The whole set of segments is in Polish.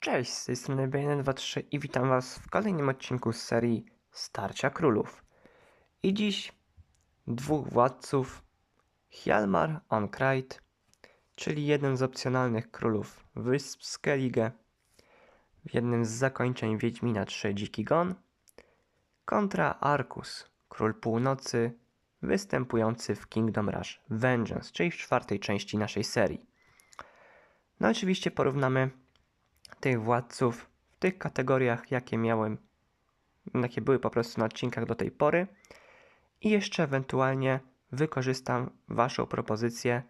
Cześć, z tej strony B123 i witam Was w kolejnym odcinku z serii Starcia Królów. I dziś dwóch władców, Hjalmar Onkreit, czyli jeden z opcjonalnych królów wysp Skellige, w jednym z zakończeń Wiedźmina 3 Dziki Gon, kontra Arkus, król północy, występujący w Kingdom Rush Vengeance, czyli w czwartej części naszej serii. No oczywiście porównamy tych władców w tych kategoriach, jakie miałem, jakie były po prostu na odcinkach do tej pory. I jeszcze ewentualnie wykorzystam Waszą propozycję,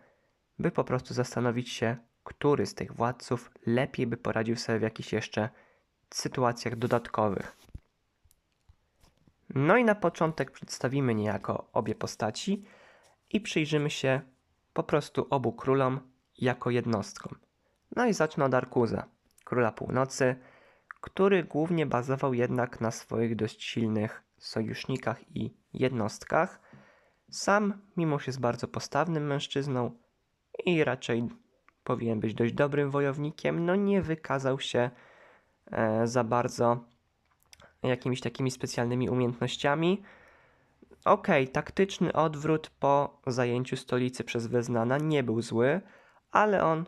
by po prostu zastanowić się, który z tych władców lepiej by poradził sobie w jakichś jeszcze sytuacjach dodatkowych. No i na początek przedstawimy niejako obie postaci i przyjrzymy się po prostu obu królom jako jednostkom. No i zacznę od Arkuza, króla północy, który głównie bazował jednak na swoich dość silnych sojusznikach i jednostkach. Sam, mimo że jest bardzo postawnym mężczyzną i raczej powinien być dość dobrym wojownikiem, no nie wykazał się e, za bardzo jakimiś takimi specjalnymi umiejętnościami. Okej, okay, taktyczny odwrót po zajęciu stolicy przez Weznana nie był zły, ale on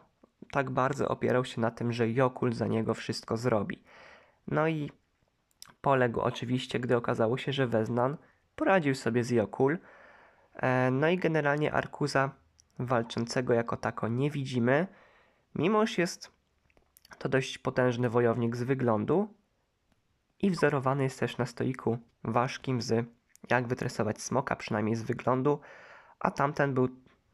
tak bardzo opierał się na tym, że Jokul za niego wszystko zrobi. No i poległ oczywiście, gdy okazało się, że Weznan poradził sobie z Jokul. E, no i generalnie Arkuza walczącego jako tako nie widzimy, mimo że jest to dość potężny wojownik z wyglądu i wzorowany jest też na stoliku ważkim z jak wytresować smoka, przynajmniej z wyglądu, a tamten był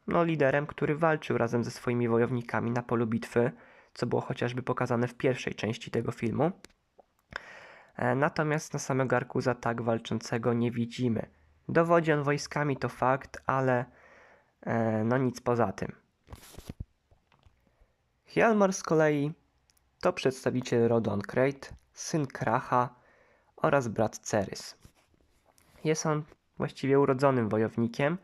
no, liderem, który walczył razem ze swoimi wojownikami na polu bitwy, co było chociażby pokazane w pierwszej części tego filmu. E, natomiast na samego Arkuza tak walczącego nie widzimy. Dowodzi on wojskami, to fakt, ale e, no nic poza tym. Hjalmar z kolei to przedstawiciel rodu Onkreit, syn Kracha oraz brat Cerys. Jest on właściwie urodzonym wojownikiem,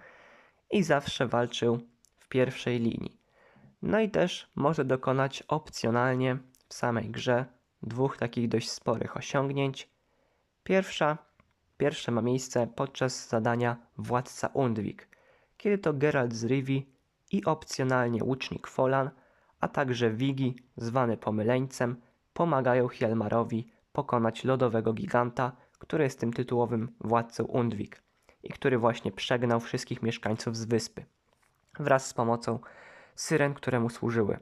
i zawsze walczył w pierwszej linii. No i też może dokonać opcjonalnie w samej grze dwóch takich dość sporych osiągnięć. Pierwsza, pierwsze ma miejsce podczas zadania Władca Undwik, kiedy to Geralt z Rivi i opcjonalnie łucznik Folan, a także Wigi, zwany pomyleńcem, pomagają Hjalmarowi pokonać lodowego giganta, który jest tym tytułowym władcą Undwik i który właśnie przegnał wszystkich mieszkańców z wyspy wraz z pomocą syren, które mu służyły.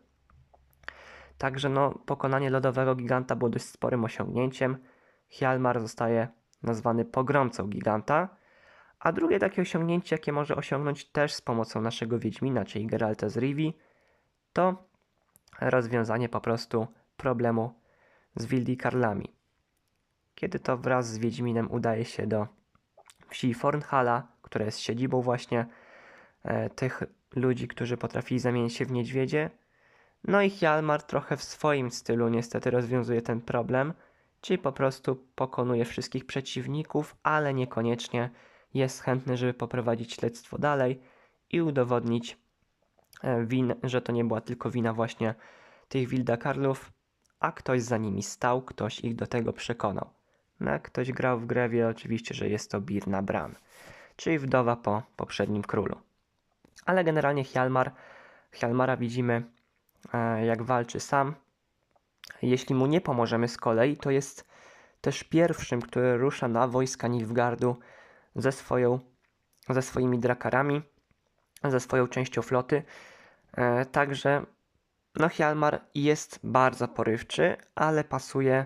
Także no, pokonanie lodowego giganta było dość sporym osiągnięciem. Hjalmar zostaje nazwany pogromcą giganta, a drugie takie osiągnięcie, jakie może osiągnąć też z pomocą naszego Wiedźmina, czyli Geralta z Rivi, to rozwiązanie po prostu problemu z Wildikarlami. Kiedy to wraz z Wiedźminem udaje się do wsi Fornhala, która jest siedzibą właśnie e, tych ludzi, którzy potrafili zamienić się w niedźwiedzie. No i Hjalmar trochę w swoim stylu niestety rozwiązuje ten problem, czyli po prostu pokonuje wszystkich przeciwników, ale niekoniecznie jest chętny, żeby poprowadzić śledztwo dalej i udowodnić, e, win, że to nie była tylko wina właśnie tych Wildakarlów, a ktoś za nimi stał, ktoś ich do tego przekonał. Jak ktoś grał w grę, wie oczywiście, że jest to Birna Bran, czyli wdowa po poprzednim królu. Ale generalnie Hjalmar, Hjalmara widzimy e, jak walczy sam. Jeśli mu nie pomożemy z kolei, to jest też pierwszym, który rusza na wojska Nilfgardu ze, swoją, ze swoimi drakarami, ze swoją częścią floty. E, także no Hjalmar jest bardzo porywczy, ale pasuje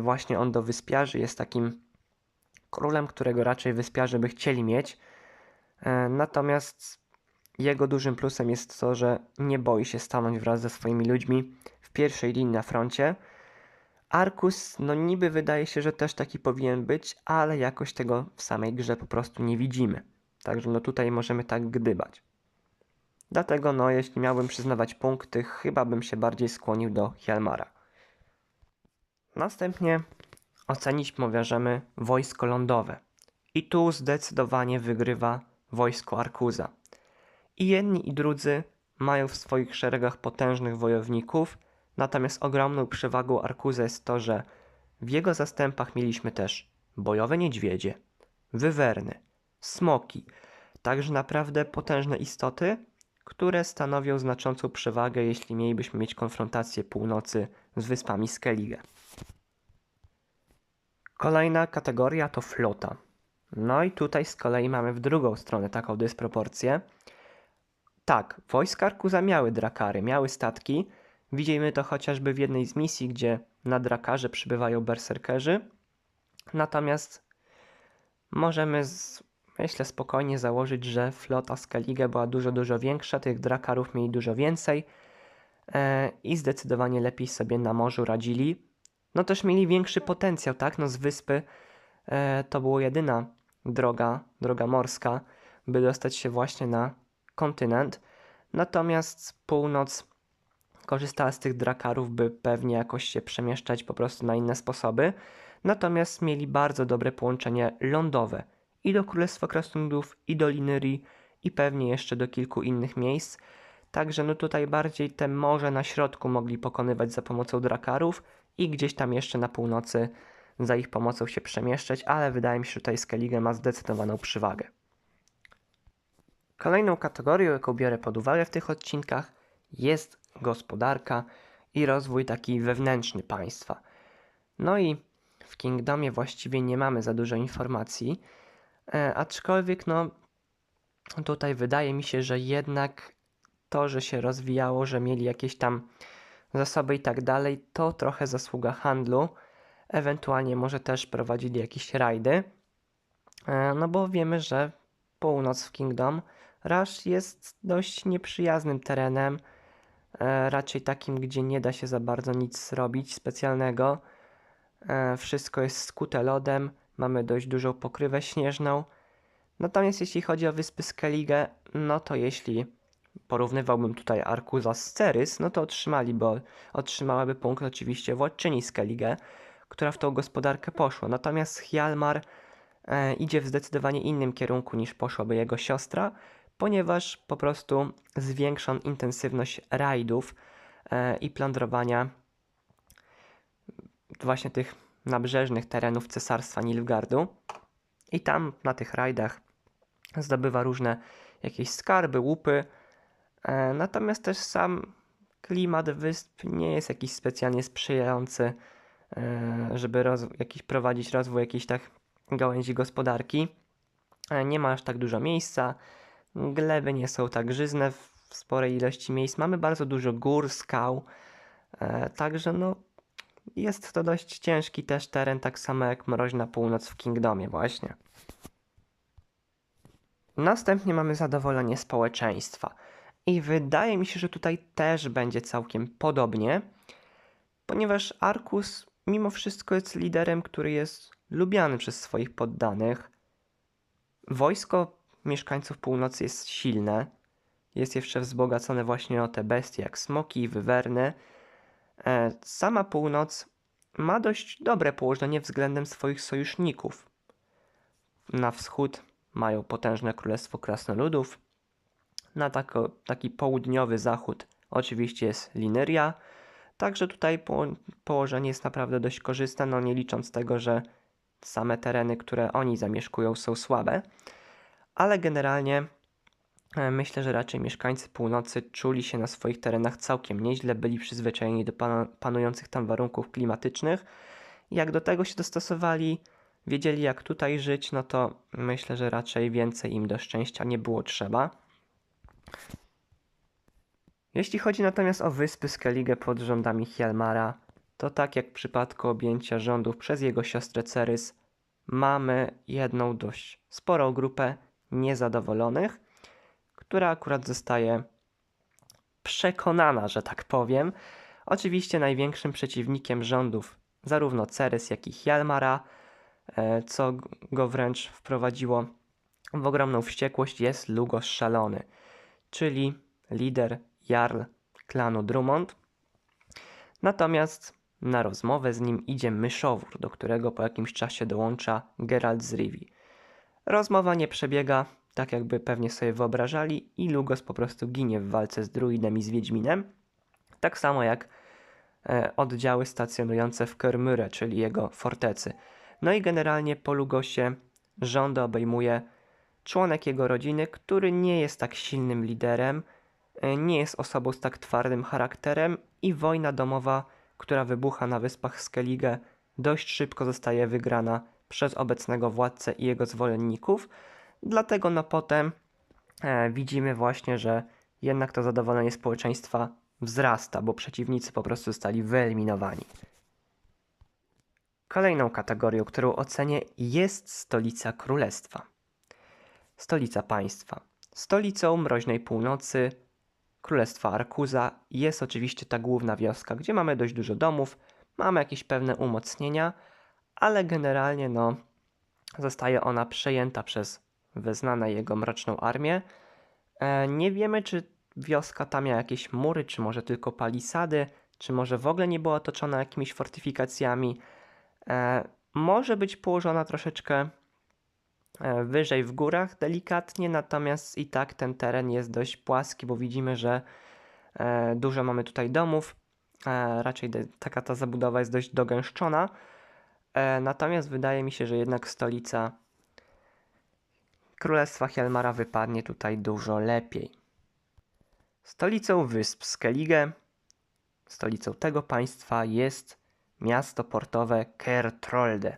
właśnie on do wyspiarzy jest takim królem, którego raczej wyspiarze by chcieli mieć. E, natomiast jego dużym plusem jest to, że nie boi się stanąć wraz ze swoimi ludźmi w pierwszej linii na froncie. Arkus, no niby wydaje się, że też taki powinien być, ale jakoś tego w samej grze po prostu nie widzimy. Także no tutaj możemy tak gdybać. Dlatego no jeśli miałbym przyznawać punkty, chyba bym się bardziej skłonił do Hjalmara. Następnie ocenić możemy wojsko lądowe. I tu zdecydowanie wygrywa wojsko Arkuza. I jedni i drudzy mają w swoich szeregach potężnych wojowników, Natomiast ogromną przewagą Arkuza jest to, że w jego zastępach mieliśmy też bojowe niedźwiedzie, wywerny, smoki, także naprawdę potężne istoty, które stanowią znaczącą przewagę, jeśli mielibyśmy mieć konfrontację północy z wyspami Skellige. Kolejna kategoria to flota. No i tutaj z kolei mamy w drugą stronę taką dysproporcję. Tak, wojska Arkuza miały drakary, miały statki. Widzimy to chociażby w jednej z misji, gdzie na drakarze przybywają berserkerzy. Natomiast możemy, z, myślę, spokojnie założyć, że flota Skellige była dużo, dużo większa, tych drakarów mieli dużo więcej e, i zdecydowanie lepiej sobie na morzu radzili. No też mieli większy potencjał, tak? No z wyspy e, to była jedyna droga, droga morska, by dostać się właśnie na kontynent. Natomiast północ korzystała z tych drakarów, by pewnie jakoś się przemieszczać po prostu na inne sposoby. Natomiast mieli bardzo dobre połączenie lądowe i do Królestwa Krasnoludów, i do Linyrii, i pewnie jeszcze do kilku innych miejsc. Także no tutaj bardziej te morze na środku mogli pokonywać za pomocą drakarów i gdzieś tam jeszcze na północy za ich pomocą się przemieszczać, ale wydaje mi się, że tutaj Skellige ma zdecydowaną przewagę. Kolejną kategorią, jaką biorę pod uwagę w tych odcinkach, jest gospodarka i rozwój taki wewnętrzny państwa. No i w Kingdomie właściwie nie mamy za dużo informacji, e, aczkolwiek no tutaj wydaje mi się, że jednak to, że się rozwijało, że mieli jakieś tam zasoby i tak dalej, to trochę zasługa handlu. Ewentualnie może też prowadzili jakieś rajdy. E, no bo wiemy, że północ w Kingdom Rush jest dość nieprzyjaznym terenem. E, raczej takim, gdzie nie da się za bardzo nic zrobić specjalnego. E, wszystko jest skute lodem, mamy dość dużą pokrywę śnieżną. Natomiast jeśli chodzi o wyspy Skellige, no to jeśli porównywałbym tutaj Arkuza z Cerys, no to otrzymali, bo otrzymałaby punkt oczywiście władczyni Skellige, która w tą gospodarkę poszła. Natomiast Hjalmar e, idzie w zdecydowanie innym kierunku niż poszłaby jego siostra, ponieważ po prostu zwiększa on intensywność rajdów e, i plądrowania właśnie tych nabrzeżnych terenów cesarstwa Nilfgardu. I tam na tych rajdach zdobywa różne jakieś skarby, łupy. E, natomiast też sam klimat wysp nie jest jakiś specjalnie sprzyjający, e, żeby jakiś prowadzić rozwój jakiejś tak gałęzi gospodarki. E, nie ma aż tak dużo miejsca, gleby nie są tak żyzne w sporej ilości miejsc. Mamy bardzo dużo gór, skał, także no jest to dość ciężki też teren, tak samo jak mroźna północ w Kingdomie właśnie. Następnie mamy zadowolenie społeczeństwa. I wydaje mi się, że tutaj też będzie całkiem podobnie, ponieważ Arkus mimo wszystko jest liderem, który jest lubiany przez swoich poddanych. Wojsko mieszkańców północy jest silne, jest jeszcze wzbogacone właśnie o te bestie jak smoki i wywerny. E, sama północ ma dość dobre położenie względem swoich sojuszników. Na wschód mają potężne królestwo krasnoludów, na tako, taki południowy zachód oczywiście jest Lineria, także tutaj po, położenie jest naprawdę dość korzystne, no nie licząc tego, że same tereny, które oni zamieszkują są słabe, ale generalnie e, myślę, że raczej mieszkańcy północy czuli się na swoich terenach całkiem nieźle, byli przyzwyczajeni do panujących tam warunków klimatycznych. Jak do tego się dostosowali, wiedzieli jak tutaj żyć, no to myślę, że raczej więcej im do szczęścia nie było trzeba. Jeśli chodzi natomiast o wyspy Skellige pod rządami Hjalmara, to tak jak w przypadku objęcia rządów przez jego siostrę Cerys, mamy jedną dość sporą grupę niezadowolonych, która akurat zostaje przekonana, że tak powiem. Oczywiście największym przeciwnikiem rządów zarówno Cerys, jak i Hjalmara, e, co go wręcz wprowadziło w ogromną wściekłość, jest Lugos Szalony – czyli lider Jarl klanu Drummond. Natomiast na rozmowę z nim idzie myszowór, do którego po jakimś czasie dołącza Geralt z Rivi. Rozmowa nie przebiega tak, jakby pewnie sobie wyobrażali, i Lugos po prostu ginie w walce z druidem i z Wiedźminem. Tak samo jak e, oddziały stacjonujące w Kermyre, czyli jego fortecy. No i generalnie po Lugosie rządy obejmuje członek jego rodziny, który nie jest tak silnym liderem, e, nie jest osobą z tak twardym charakterem i wojna domowa, która wybucha na wyspach Skellige, dość szybko zostaje wygrana przez obecnego władcę i jego zwolenników. Dlatego no potem e, widzimy właśnie, że jednak to zadowolenie społeczeństwa wzrasta, bo przeciwnicy po prostu zostali wyeliminowani. Kolejną kategorią, którą ocenię, jest stolica królestwa. Stolica państwa. Stolicą mroźnej północy królestwa Arkuza jest oczywiście ta główna wioska, gdzie mamy dość dużo domów, mamy jakieś pewne umocnienia, ale generalnie no, zostaje ona przejęta przez Weznana i jego mroczną armię. E, nie wiemy, czy wioska ta miała jakieś mury, czy może tylko palisady, czy może w ogóle nie była otoczona jakimiś fortyfikacjami. E, może być położona troszeczkę wyżej w górach, delikatnie, natomiast i tak ten teren jest dość płaski, bo widzimy, że e, dużo mamy tutaj domów. Raczej taka ta zabudowa jest dość dogęszczona. Natomiast wydaje mi się, że jednak stolica Królestwa Helmara wypadnie tutaj dużo lepiej. Stolicą wysp Skellige, stolicą tego państwa jest miasto portowe Kertrolde.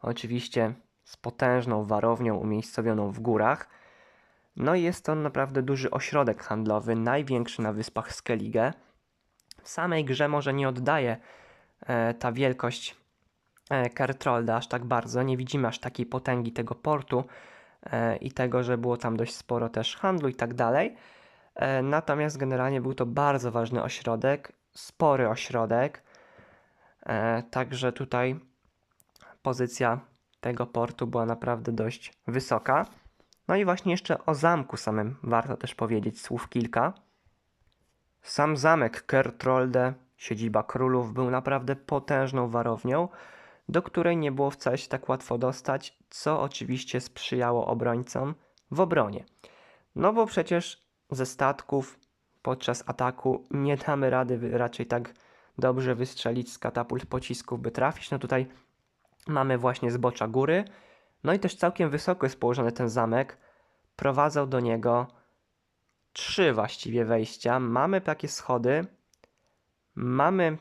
Oczywiście z potężną warownią umiejscowioną w górach. No i jest to naprawdę duży ośrodek handlowy, największy na wyspach Skellige. W samej grze może nie oddaje e, ta wielkość e, Kertrolda aż tak bardzo, nie widzimy aż takiej potęgi tego portu e, i tego, że było tam dość sporo też handlu i tak dalej. E, natomiast generalnie był to bardzo ważny ośrodek, spory ośrodek, E, także tutaj pozycja tego portu była naprawdę dość wysoka. No i właśnie jeszcze o zamku samym warto też powiedzieć słów kilka. Sam zamek Kertrolde, siedziba królów, był naprawdę potężną warownią, do której nie było wcale się tak łatwo dostać, co oczywiście sprzyjało obrońcom w obronie. No bo przecież ze statków podczas ataku nie damy rady raczej tak dobrze wystrzelić z katapult pocisków, by trafić. No tutaj mamy właśnie zbocza góry. No i też całkiem wysoko jest położony ten zamek. Prowadzą do niego trzy właściwie wejścia. Mamy takie schody. Mamy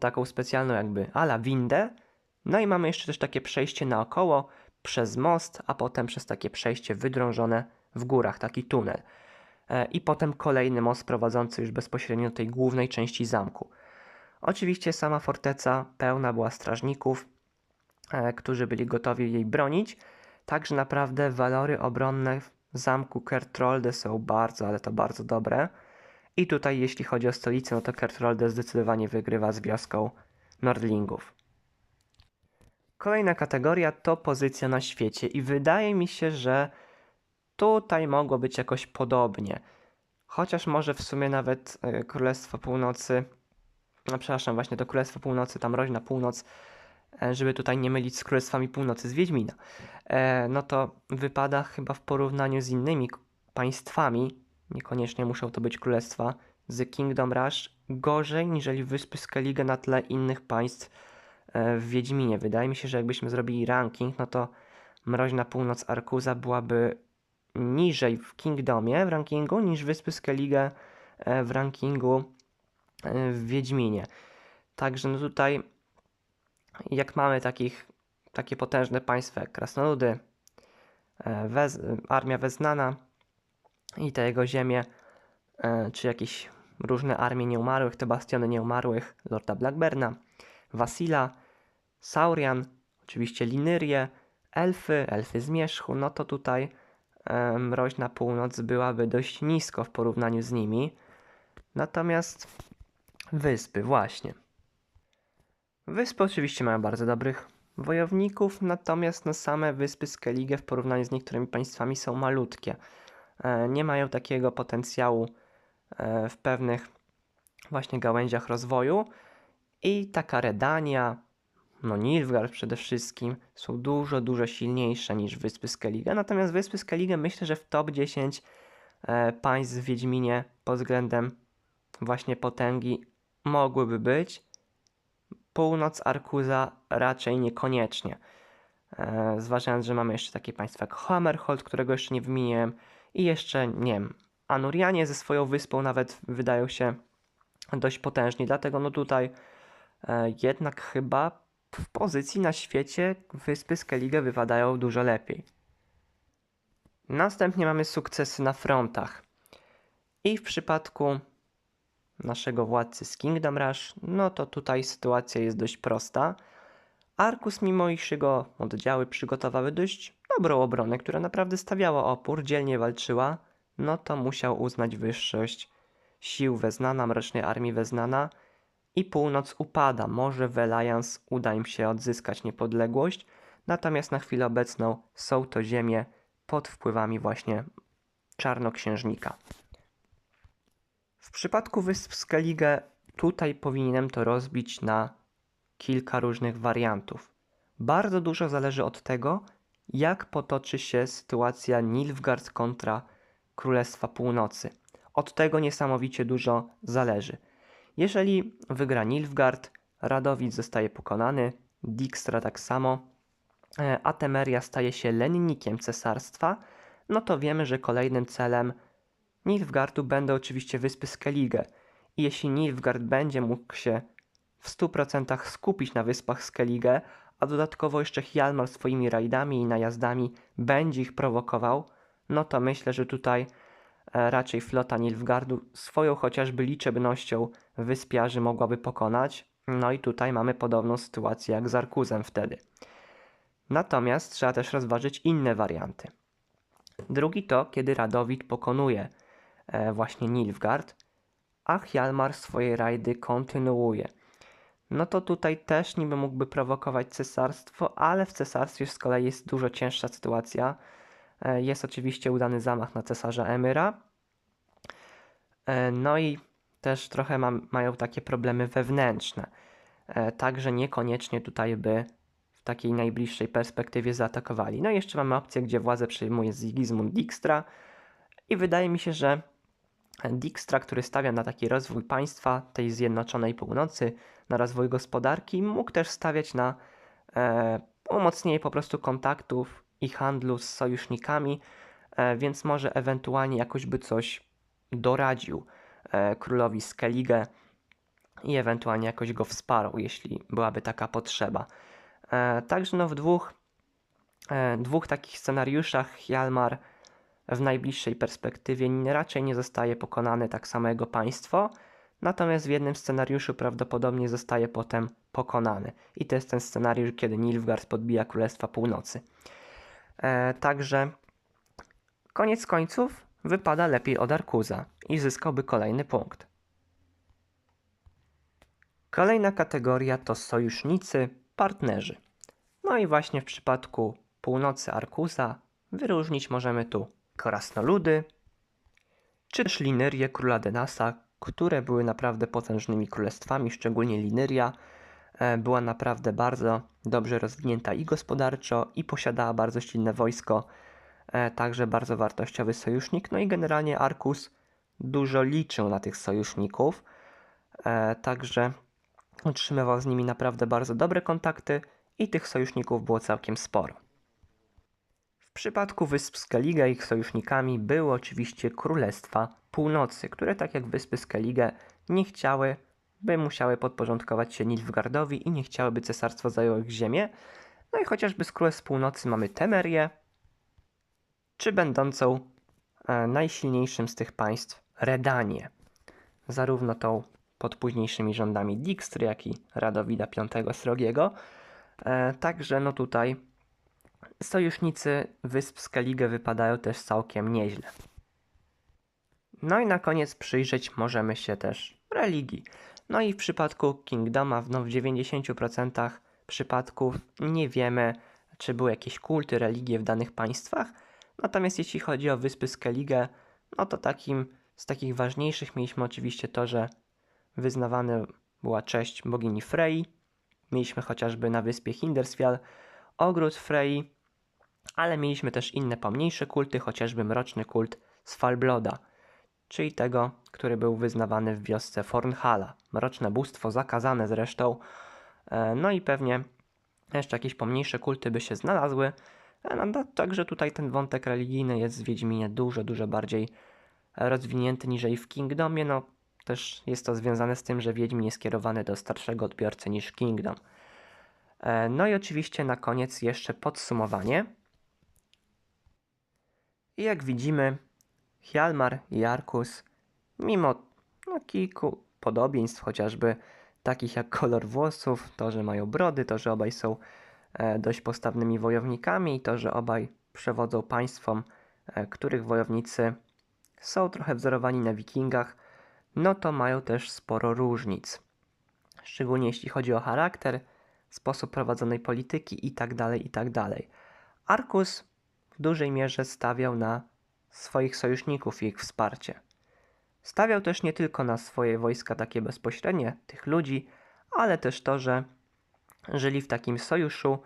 taką specjalną jakby ala windę. No i mamy jeszcze też takie przejście naokoło przez most, a potem przez takie przejście wydrążone w górach, taki tunel. E, I potem kolejny most prowadzący już bezpośrednio do tej głównej części zamku. Oczywiście sama forteca pełna była strażników, którzy byli gotowi jej bronić, także naprawdę walory obronne w zamku Kertrolde są bardzo, ale to bardzo dobre. I tutaj jeśli chodzi o stolicę, no to Kertrolde zdecydowanie wygrywa z wioską Nordlingów. Kolejna kategoria to pozycja na świecie i wydaje mi się, że tutaj mogło być jakoś podobnie. Chociaż może w sumie nawet e, Królestwo Północy no przepraszam, właśnie to Królestwo Północy, tam Mroźna Północ, e, żeby tutaj nie mylić z Królestwami Północy z Wiedźmina, e, no to wypada chyba w porównaniu z innymi państwami, niekoniecznie muszą to być królestwa, z Kingdom Rush gorzej niżeli Wyspy Skellige na tle innych państw e, w Wiedźminie. Wydaje mi się, że jakbyśmy zrobili ranking, no to Mroźna Północ Arkuza byłaby niżej w Kingdomie w rankingu niż Wyspy Skellige w rankingu w Wiedźminie. Także no tutaj jak mamy takich, takie potężne państwa jak Krasnoludy, e, Wez, armia Weznana i te jego ziemie, e, czy jakieś różne armie nieumarłych, te bastiony nieumarłych Lorda Blackberna, Wasila, Saurian, oczywiście Linyrie, elfy, elfy zmierzchu, no to tutaj e, mroźna północ byłaby dość nisko w porównaniu z nimi. Natomiast Wyspy, właśnie. Wyspy oczywiście mają bardzo dobrych wojowników, natomiast no same wyspy Skellige w porównaniu z niektórymi państwami są malutkie. E, nie mają takiego potencjału e, w pewnych właśnie gałęziach rozwoju i taka Redania, no Nilfgaard przede wszystkim są dużo, dużo silniejsze niż wyspy Skellige. Natomiast wyspy Skellige myślę, że w top 10 e, państw w Wiedźminie pod względem właśnie potęgi mogłyby być. Północ Arkuza raczej niekoniecznie. E, zważając, że mamy jeszcze takie państwa jak Hammerhold, którego jeszcze nie wymieniłem, i jeszcze, nie wiem, Anurianie ze swoją wyspą nawet wydają się dość potężni, dlatego no tutaj e, jednak chyba w pozycji na świecie wyspy Skellige wypadają dużo lepiej. Następnie mamy sukcesy na frontach. I w przypadku naszego władcy z Kingdom Rush, no to tutaj sytuacja jest dość prosta. Arkus, mimo iż jego oddziały przygotowały dość dobrą obronę, która naprawdę stawiała opór, dzielnie walczyła, no to musiał uznać wyższość sił Weznana, Mrocznej Armii Weznana i północ upada. Może w Alliance uda im się odzyskać niepodległość, natomiast na chwilę obecną są to ziemie pod wpływami właśnie czarnoksiężnika. W przypadku wysp Skellige tutaj powinienem to rozbić na kilka różnych wariantów. Bardzo dużo zależy od tego, jak potoczy się sytuacja Nilfgaard kontra Królestwa Północy. Od tego niesamowicie dużo zależy. Jeżeli wygra Nilfgaard, Radowid zostaje pokonany, Dijkstra tak samo, e, a Temeria staje się lennikiem cesarstwa, no to wiemy, że kolejnym celem Nilfgaardu będą oczywiście wyspy Skellige. I jeśli Nilfgaard będzie mógł się w 100% skupić na wyspach Skellige, a dodatkowo jeszcze Hjalmar swoimi rajdami i najazdami będzie ich prowokował, no to myślę, że tutaj e, raczej flota Nilfgaardu swoją chociażby liczebnością wyspiarzy mogłaby pokonać. No i tutaj mamy podobną sytuację jak z Arkuzem wtedy. Natomiast trzeba też rozważyć inne warianty. Drugi to, kiedy Radowid pokonuje właśnie Nilfgaard, a Hjalmar swoje rajdy kontynuuje no to tutaj też niby mógłby prowokować cesarstwo, ale w cesarstwie z kolei jest dużo cięższa sytuacja. E, jest oczywiście udany zamach na cesarza Emyra. E, no i też trochę ma, mają takie problemy wewnętrzne. E, także niekoniecznie tutaj by w takiej najbliższej perspektywie zaatakowali. No i jeszcze mamy opcję, gdzie władzę przejmuje Sigismund Dijkstra i wydaje mi się, że Dijkstra, który stawia na taki rozwój państwa, tej zjednoczonej północy, na rozwój gospodarki, mógł też stawiać na e, umocnienie po prostu kontaktów i handlu z sojusznikami, e, więc może ewentualnie jakoś by coś doradził e, królowi Skellige i ewentualnie jakoś go wsparł, jeśli byłaby taka potrzeba. E, także no w dwóch, e, dwóch takich scenariuszach Hjalmar w najbliższej perspektywie raczej nie zostaje pokonany tak samo jego państwo, natomiast w jednym scenariuszu prawdopodobnie zostaje potem pokonany. I to jest ten scenariusz, kiedy Nilfgaard podbija Królestwa Północy. E, także koniec końców wypada lepiej od Arkuza i zyskałby kolejny punkt. Kolejna kategoria to sojusznicy, partnerzy. No i właśnie w przypadku północy Arkuza wyróżnić możemy tu krasnoludy, czy też Linerie króla Denasa, które były naprawdę potężnymi królestwami, szczególnie Lineria e, była naprawdę bardzo dobrze rozwinięta i gospodarczo, i posiadała bardzo silne wojsko, e, także bardzo wartościowy sojusznik. No i generalnie Arkus dużo liczył na tych sojuszników, e, także utrzymywał z nimi naprawdę bardzo dobre kontakty i tych sojuszników było całkiem sporo. W przypadku wysp Skellige ich sojusznikami były oczywiście Królestwa Północy, które tak jak wyspy Skellige nie chciały, by musiały podporządkować się Nilfgaardowi i nie chciały, by cesarstwo zajęło ich ziemię. No i chociażby z Królestw Północy mamy Temerię, czy będącą e, najsilniejszym z tych państw Redanię. Zarówno tą pod późniejszymi rządami Dijkstry, jak i Radowida V Srogiego. E, także no tutaj sojusznicy wysp Skellige wypadają też całkiem nieźle. No i na koniec przyjrzeć możemy się też religii. No i w przypadku Kingdoma no w 90% przypadków nie wiemy, czy były jakieś kulty, religie w danych państwach. Natomiast jeśli chodzi o wyspy Skellige, no to takim z takich ważniejszych mieliśmy oczywiście to, że wyznawana była cześć bogini Frey. Mieliśmy chociażby na wyspie Hindersfjall ogród Frey, ale mieliśmy też inne pomniejsze kulty, chociażby mroczny kult Svalbloda. czyli tego, który był wyznawany w wiosce Fornhala. Mroczne bóstwo, zakazane zresztą. E, No i pewnie jeszcze jakieś pomniejsze kulty by się znalazły. E, No, no, także tutaj ten wątek religijny jest w Wiedźminie dużo, dużo bardziej rozwinięty niżeli w Kingdomie. No też jest to związane z tym, że Wiedźmin jest skierowany do starszego odbiorcy niż Kingdom. E, No i oczywiście na koniec jeszcze podsumowanie. I jak widzimy, Hjalmar i Arkus, mimo no, kilku podobieństw, chociażby takich jak kolor włosów, to, że mają brody, to, że obaj są e, dość postawnymi wojownikami i to, że obaj przewodzą państwom, e, których wojownicy są trochę wzorowani na wikingach, no to mają też sporo różnic. Szczególnie jeśli chodzi o charakter, sposób prowadzonej polityki itd., itd. Arkus w dużej mierze stawiał na swoich sojuszników i ich wsparcie. Stawiał też nie tylko na swoje wojska takie bezpośrednie, tych ludzi, ale też to, że żyli w takim sojuszu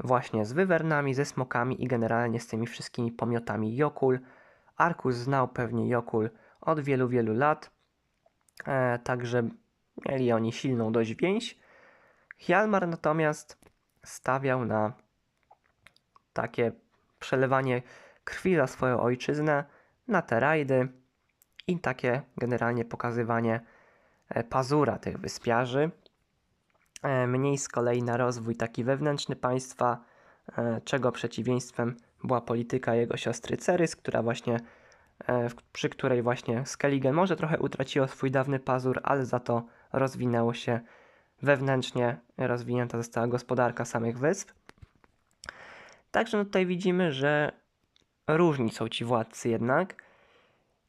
właśnie z wywernami, ze smokami i generalnie z tymi wszystkimi pomiotami Jokul. Arkus znał pewnie Jokul od wielu, wielu lat, e, także mieli oni silną dość więź. Hjalmar natomiast stawiał na takie przelewanie krwi za swoją ojczyznę, na te rajdy i takie generalnie pokazywanie e, pazura tych wyspiarzy. E, Mniej z kolei na rozwój taki wewnętrzny państwa, e, czego przeciwieństwem była polityka jego siostry Cerys, która właśnie, przy której właśnie Skellige może trochę utraciło swój dawny pazur, ale za to rozwinęło się wewnętrznie, rozwinięta została gospodarka samych wysp. Także no tutaj widzimy, że różni są ci władcy jednak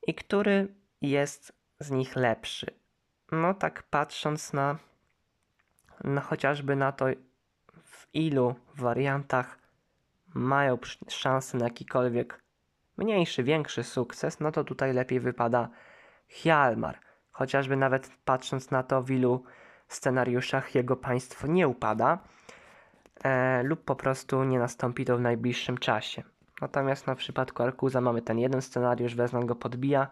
i który jest z nich lepszy. No tak patrząc na, na chociażby na to, w ilu wariantach mają szansę na jakikolwiek mniejszy, większy sukces, no to tutaj lepiej wypada Hjalmar. Chociażby nawet patrząc na to, w ilu scenariuszach jego państwo nie upada e, lub po prostu nie nastąpi to w najbliższym czasie. Natomiast na przypadku Arkuza mamy ten jeden scenariusz, Weznan go podbija.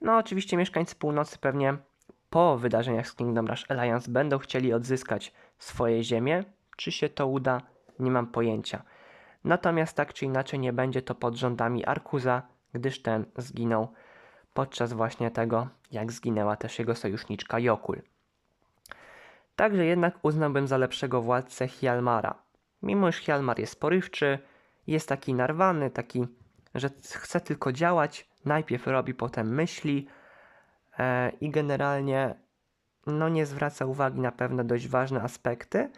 No oczywiście mieszkańcy północy pewnie po wydarzeniach z Kingdom Rush Alliance będą chcieli odzyskać swoje ziemie. Czy się to uda? Nie mam pojęcia. Natomiast tak czy inaczej nie będzie to pod rządami Arkuza, gdyż ten zginął podczas właśnie tego, jak zginęła też jego sojuszniczka Jokul. Także jednak uznałbym za lepszego władcę Hjalmara. Mimo iż Hjalmar jest porywczy, jest taki narwany, taki, że chce tylko działać, najpierw robi, potem myśli e, i generalnie no nie zwraca uwagi na pewne dość ważne aspekty,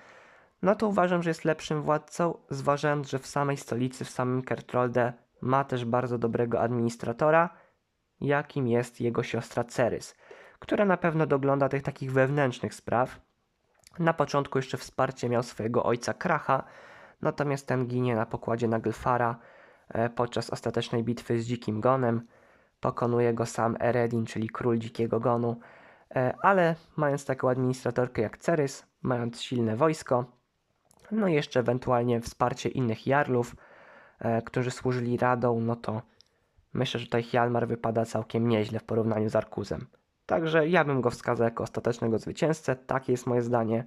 no to uważam, że jest lepszym władcą, zważając, że w samej stolicy, w samym Kertrolde ma też bardzo dobrego administratora, jakim jest jego siostra Cerys, która na pewno dogląda tych takich wewnętrznych spraw. Na początku jeszcze wsparcie miał swojego ojca Kracha, natomiast ten ginie na pokładzie Naglfara e, podczas ostatecznej bitwy z Dzikim Gonem. Pokonuje go sam Eredin, czyli król Dzikiego Gonu, e, ale mając taką administratorkę jak Cerys, mając silne wojsko, no i jeszcze ewentualnie wsparcie innych jarlów, e, którzy służyli radą, no to myślę, że tutaj Hjalmar wypada całkiem nieźle w porównaniu z Arkuzem. Także ja bym go wskazał jako ostatecznego zwycięzcę, takie jest moje zdanie.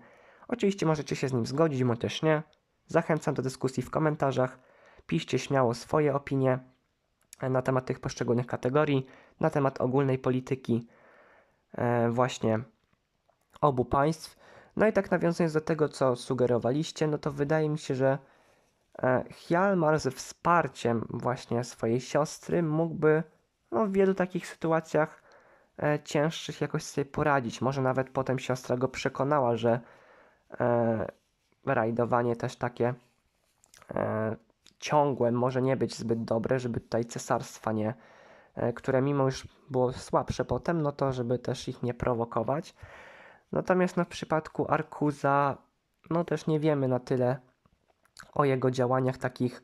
Oczywiście możecie się z nim zgodzić, mo też nie. Zachęcam do dyskusji w komentarzach. Piszcie śmiało swoje opinie na temat tych poszczególnych kategorii, na temat ogólnej polityki e, właśnie obu państw. No i tak nawiązując do tego, co sugerowaliście, no to wydaje mi się, że e, Hjalmar ze wsparciem właśnie swojej siostry mógłby no, w wielu takich sytuacjach cięższych jakoś sobie poradzić. Może nawet potem siostra go przekonała, że e, rajdowanie też takie e, ciągłe może nie być zbyt dobre, żeby tutaj cesarstwa nie, e, które mimo już było słabsze potem, no to żeby też ich nie prowokować. Natomiast no, w przypadku Arkuza, no też nie wiemy na tyle o jego działaniach takich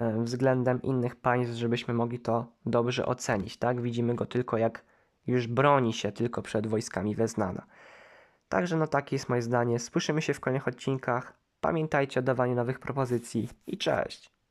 e, względem innych państw, żebyśmy mogli to dobrze ocenić, tak? Widzimy go tylko jak już broni się tylko przed wojskami Weznana. Także no takie jest moje zdanie. Słyszymy się w kolejnych odcinkach. Pamiętajcie o dawaniu nowych propozycji i cześć!